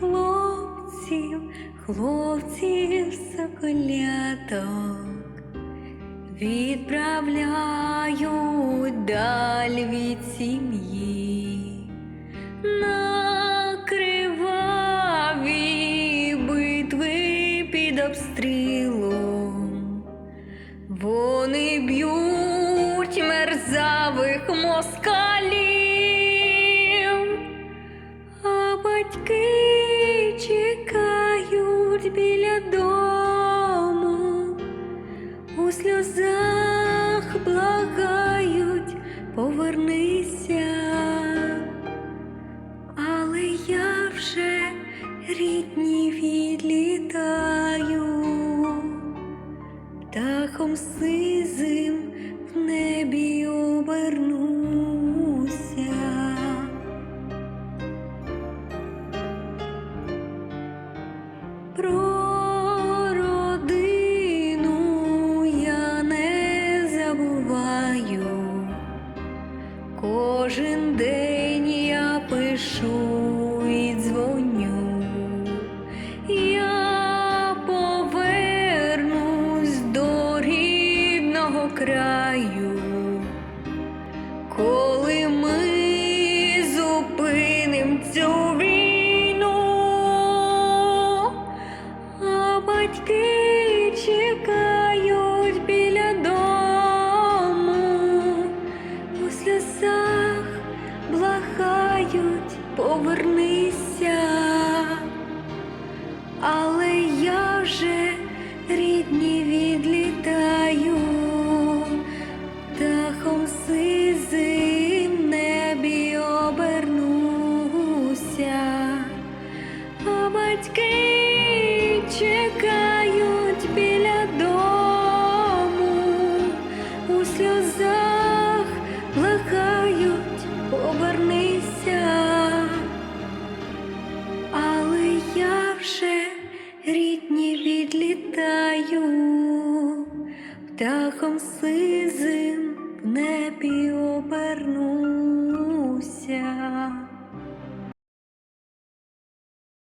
хлопців, хлопців соколяток відправляють даль від сім'ї. На криваві битви під обстрілом. Вони б'ють мерзавих москалів, біля дому, у сльозах благають, повернися, але я вже рідні відлітаю. Дахом сизим Кожен день я пишу і дзвоню. Я повернусь до рідного краю, повернися. Але я вже рідні відлітаю, дахом сизим небі обернуся, а батьки вже рідні відлітаю, птахом сизим в небі обернуся.